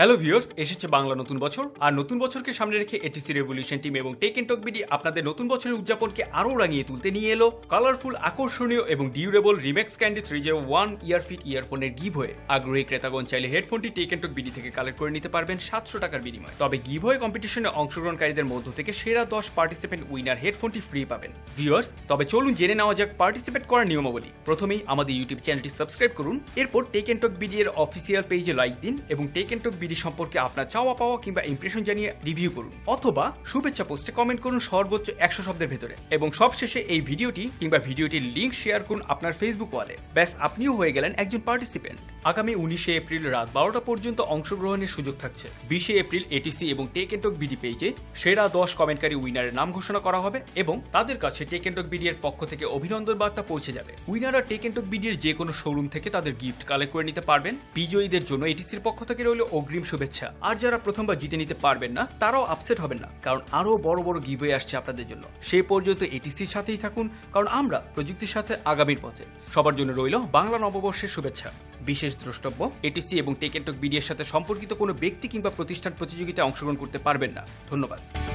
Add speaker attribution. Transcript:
Speaker 1: Hello viewers এসেছে বাংলা নতুন বছর। আর নতুন বছরকে সামনে রেখে এটিসি রেভলিউশন টিম এবং টেক এন্ড টক বিডি আপনাদের নতুন বছরের উদযাপনকে আরও রাঙিয়ে তুলতে নিয়ে এলো কালারফুল আকর্ষণীয় এবং durable Remax candy three zero one earfit ইয়ারফোনের give হয়ে আগ্রহী ক্রেতাগণ চাইলে হেডফোনটি টেক এন্ড টক বিডি থেকে কালেক্ট করে নিতে পারবেন সাতশো টাকার বিনিময়ে। তবে গিভ হয়ে কম্পিটিশনে অংশগ্রহণকারীদের মধ্য থেকে সেরা দশ পার্টিসিপেন্ট উইনার হেডফোনটি ফ্রি পাবেন। ভিউয়ার্স তবে চলুন জেনে নেওয়া যাক পার্টিসিপেট করার নিয়মাবলী। প্রথমেই আমাদের ইউটিউব চ্যানেলটি সাবস্ক্রাইব করুন। এরপর টেক এন্ড টক বিডি এর অফিসিয়াল পেজে লাইক দিন এবং টেক এন্ড টক বিডি সম্পর্কে আপনার চাওয়া পাওয়া কিংবা ইমপ্রেশন জানিয়ে রিভিউ করুন অথবা শুভেচ্ছা পোস্টে কমেন্ট করুন সর্বোচ্চ একশো শব্দের ভেতরে। এবং সবশেষে এই ভিডিওটি কিংবা ভিডিওটির লিঙ্ক শেয়ার করুন আপনার ফেসবুক ওয়ালে ব্যাস, আপনিও হয়ে গেলেন একজন পার্টিসিপেন্ট আগামী উনিশে এপ্রিল রাত বারোটা পর্যন্ত অংশগ্রহণের সুযোগ থাকছে। বিশে এপ্রিল এটিসি এবং টেক এন্ড টক বিডি পেজে সেরা দশ কমেন্টকারী উইনারের নাম ঘোষণা করা হবে এবং তাদের কাছে টেক এন্ড টক বিডি এর পক্ষ থেকে অভিনন্দন বার্তা পৌঁছে যাবে। উইনাররা টেক এন্ড টক বিডি এর যে কোনো শোরুম থেকে তাদের গিফট কালেক্ট করে নিতে পারবেন। বিজয়ীদের জন্য এটিসির পক্ষ থেকে রইল অগ্রিম শুভেচ্ছা। আর যারা প্রথমবার জিতে নিতে পারবেন না, তারাও আপসেট হবেন না, কারণ আরও বড় বড় গিভ আসছে আপনাদের জন্য। সেই পর্যন্ত এটিসির সাথেই থাকুন, কারণ আমরা প্রযুক্তির সাথে আগামীর পথে। সবার জন্য রইল বাংলা নববর্ষের শুভেচ্ছা। বিশেষ দ্রষ্টব্য, এটিসি এবং টেকেন এন্ড টক বিডি সাথে সম্পর্কিত কোনো ব্যক্তি কিংবা প্রতিষ্ঠান প্রতিযোগিতায় অংশগ্রহণ করতে পারবেন না। ধন্যবাদ।